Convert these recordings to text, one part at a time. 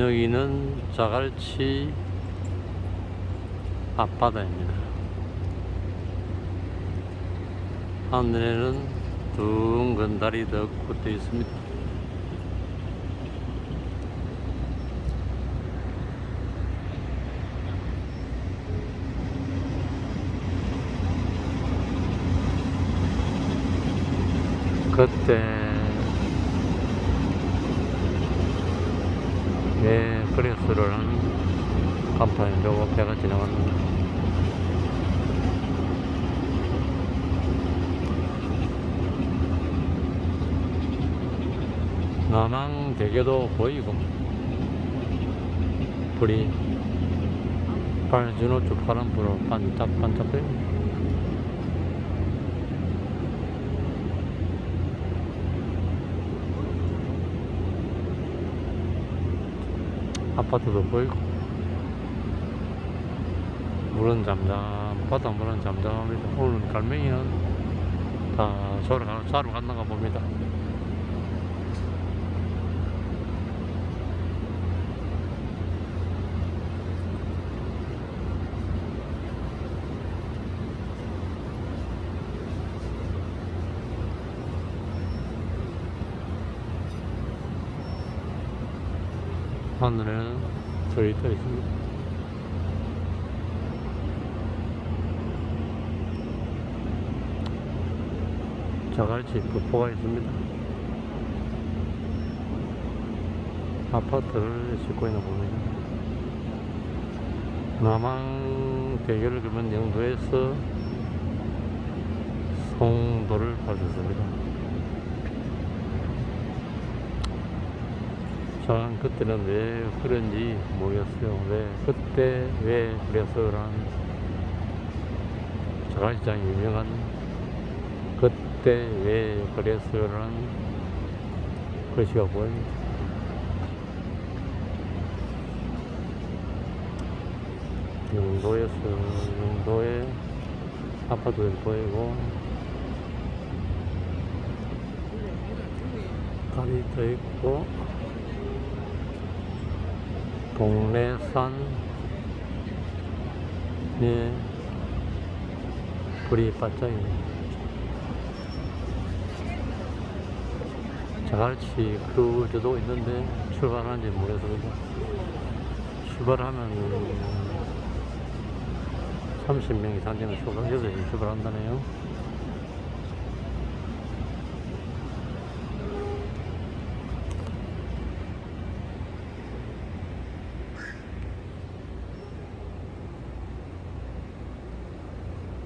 여기는 자갈치 앞바다입니다. 하늘에는 둥근 달이 덮고 떠 있습니다. 그때 왜 그랬어를 하는 간판이 저거 배가 지나갔는데. 남항대교도 보이고. 불이. 빨주노초 파란 불로 반짝반짝거립니다 아파트도 보이고. 물은 잠잠 바다 물은 잠잠합니다. 오늘 갈매기는 다 가- 자러 갔나가 봅니다 하늘에는 저희 떠 있습니다. 자갈치 부포가 있습니다. 아파트를 싣고 있는 봅니다. 남항 대교를 그면 영도에서 송도를 가졌습니다 저는 그때는 왜 그런지 모르겠어요. 왜 그때 왜 그래서란 자갈시장이 유명한 그때 왜 그래서란 글씨가 보입니다. 영도에서 영도에 아파트들 보이고 다리 떠 있고 동래산 에 불이 반짝입니다. 자갈치 그저도 있는데 출발하는지 모르겠습니다. 출발하면 30명 이상 되면 출발, 6시 출발한다네요.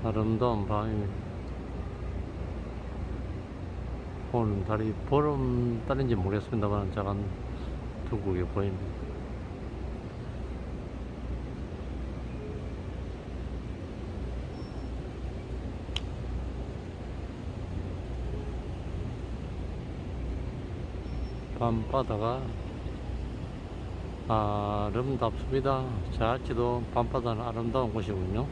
아름다운 밤입니다. 오늘 달이 보름 달인지 모르겠습니다만 작은 두국이 보입니다. 밤바다가 아름답습니다. 자갈치도 밤바다는 아름다운 곳이군요.